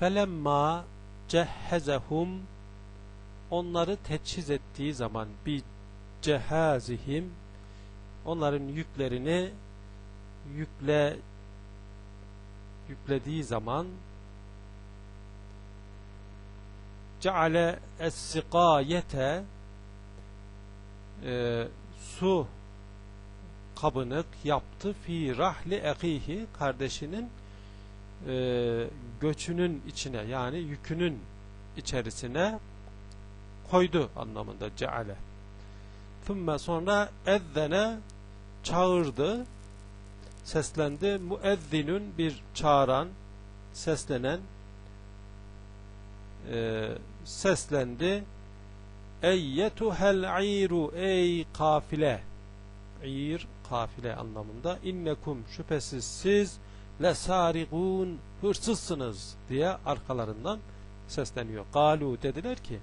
felemma cehhezehum onları teçhiz ettiği zaman bir cehazihim onların yüklerini yükle yüklediği zaman ceale es-sikayete e, su kabını yaptı. fi rahli ekihi kardeşinin e, göçünün içine yani yükünün içerisine koydu anlamında ceale. Thumma sonra ezzene çağırdı seslendi. Müezzinün bir çağıran seslenen e, seslendi. Eyyetuhel iru ey kafile İr kafile anlamında innekum şüphesiz siz lesarigun hırsızsınız diye arkalarından sesleniyor. Galu dediler ki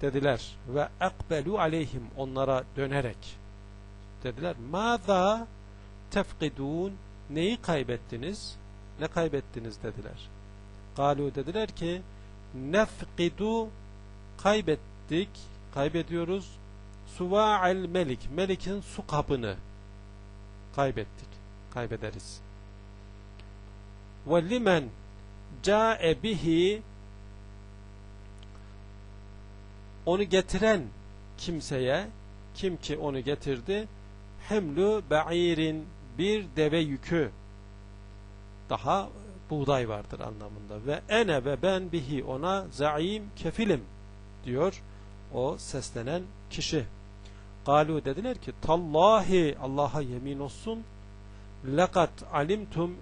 dediler ve ekbelu aleyhim onlara dönerek dediler. Maza tefkidun neyi kaybettiniz? Ne kaybettiniz dediler. Galu dediler ki nefkidu kaybettik kaybediyoruz. Suva'el melik melikin su kabını kaybettik kaybederiz ve limen ca'e bihi onu getiren kimseye kim ki onu getirdi hemlu ba'irin bir deve yükü. Daha buğday vardır anlamında. Ve ene ve ben bihi ona zaim kefilim diyor o seslenen kişi. Galu dediler ki tallahi Allah'a yemin olsun lekat alimtum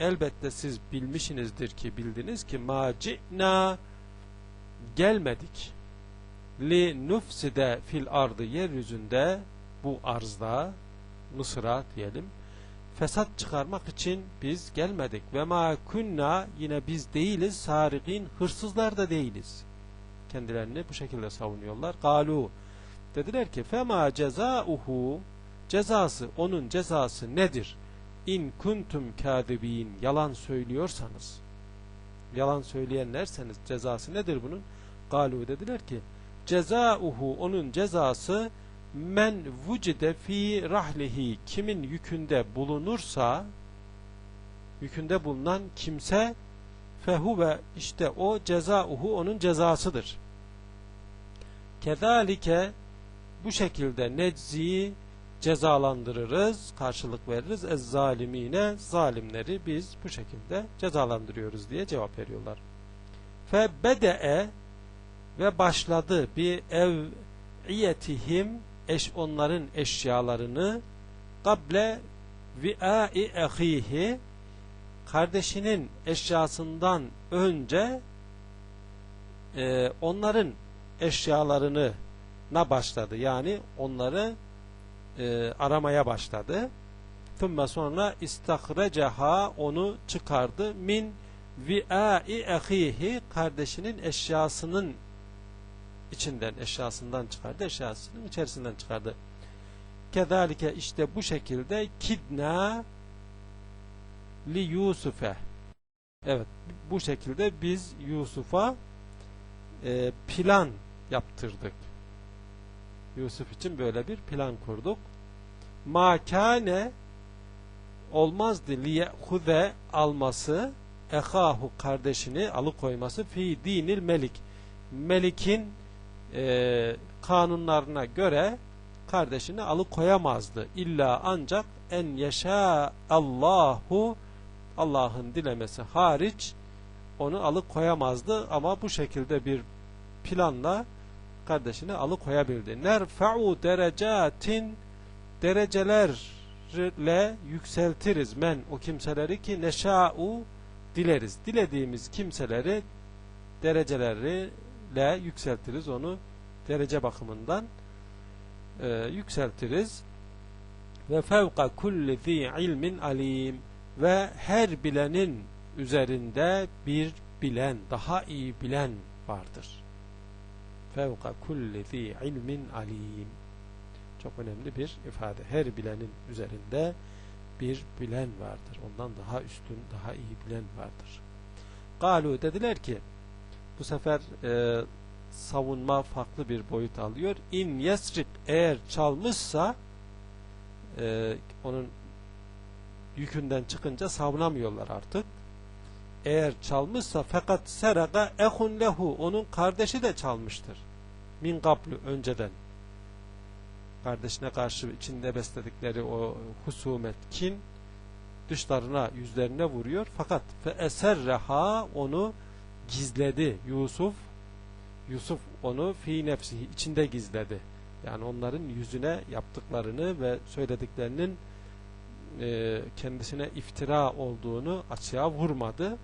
elbette siz bilmişsinizdir ki bildiniz ki ma ci'na gelmedik. Li nufside fil ardı yeryüzünde bu arzda Mısır'a diyelim fesat çıkarmak için biz gelmedik. Ve ma kunna yine biz değiliz sarikin hırsızlar da değiliz. Kendilerini bu şekilde savunuyorlar. Galu dediler ki fema cezauhu cezası onun cezası nedir in kuntum kadibin yalan söylüyorsanız yalan söyleyenlerseniz cezası nedir bunun? Galu dediler ki cezauhu onun cezası men vucide fi rahlihi. Kimin yükünde bulunursa yükünde bulunan kimse fehu ve işte o cezauhu onun cezasıdır. Kezalike bu şekilde neczi cezalandırırız, karşılık veririz. Ez zalimine zalimleri biz bu şekilde cezalandırıyoruz diye cevap veriyorlar. Fe bede'e ve başladı bir ev iyetihim eş onların eşyalarını kable vi'ai ehihi kardeşinin eşyasından önce e, onların eşyalarını na başladı. Yani onları e, aramaya başladı. Thumma sonra istakhrecaha onu çıkardı min vi'ai ehihi kardeşinin eşyasının içinden eşyasından çıkardı. Eşyasının içerisinden çıkardı. Kezalike işte bu şekilde kidna li Yusuf'e evet bu şekilde biz Yusuf'a e, plan yaptırdık. Yusuf için böyle bir plan kurduk. Makane olmazdı liyehuze alması ehahu kardeşini alıkoyması fi dinil melik melikin e, kanunlarına göre kardeşini alıkoyamazdı. İlla ancak en yaşa Allahu Allah'ın dilemesi hariç onu alıkoyamazdı ama bu şekilde bir planla kardeşini alıkoyabildi. Nerfa'u derecatin derecelerle yükseltiriz men o kimseleri ki neşa'u dileriz. Dilediğimiz kimseleri derecelerle yükseltiriz onu derece bakımından e, yükseltiriz. Ve fevka kulli zi ilmin alim ve her bilenin üzerinde bir bilen, daha iyi bilen vardır. Fevka kulli zi ilmin alim. Çok önemli bir ifade. Her bilenin üzerinde bir bilen vardır. Ondan daha üstün, daha iyi bilen vardır. Galu dediler ki bu sefer e, savunma farklı bir boyut alıyor. İn yesrik eğer çalmışsa e, onun yükünden çıkınca savunamıyorlar artık. Eğer çalmışsa fakat seraka ehun lehu onun kardeşi de çalmıştır. Min kaplu önceden. Kardeşine karşı içinde besledikleri o husumet, kin dışlarına, yüzlerine vuruyor. Fakat fe eserreha onu gizledi Yusuf. Yusuf onu fi nefsihi içinde gizledi. Yani onların yüzüne yaptıklarını ve söylediklerinin e, kendisine iftira olduğunu açığa vurmadı.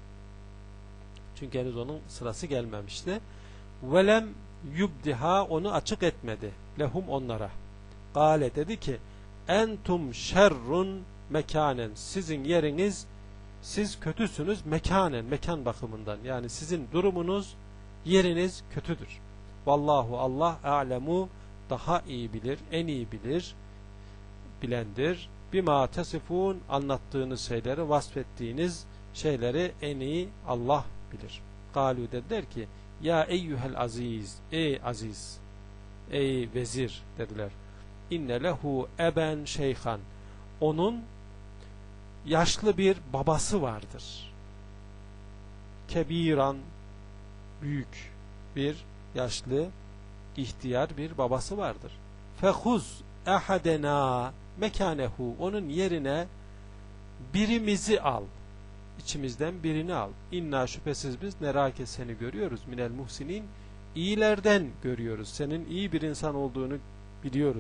Çünkü henüz onun sırası gelmemişti. Velem yubdiha onu açık etmedi. Lehum onlara. Gale dedi ki entum şerrun mekanen sizin yeriniz siz kötüsünüz mekanen mekan bakımından yani sizin durumunuz yeriniz kötüdür. Vallahu Allah alemu daha iyi bilir, en iyi bilir, bilendir. Bima tesifun anlattığınız şeyleri, vasfettiğiniz şeyleri en iyi Allah bilir. Galu dediler ki ya eyyuhel aziz, ey aziz, ey vezir dediler. İnne lehu eben şeyhan. Onun yaşlı bir babası vardır. Kebiran büyük bir yaşlı ihtiyar bir babası vardır. Fehuz ehadena mekanehu onun yerine birimizi al. İçimizden birini al. İnna şüphesiz biz nerake seni görüyoruz. Minel muhsinin iyilerden görüyoruz. Senin iyi bir insan olduğunu biliyoruz.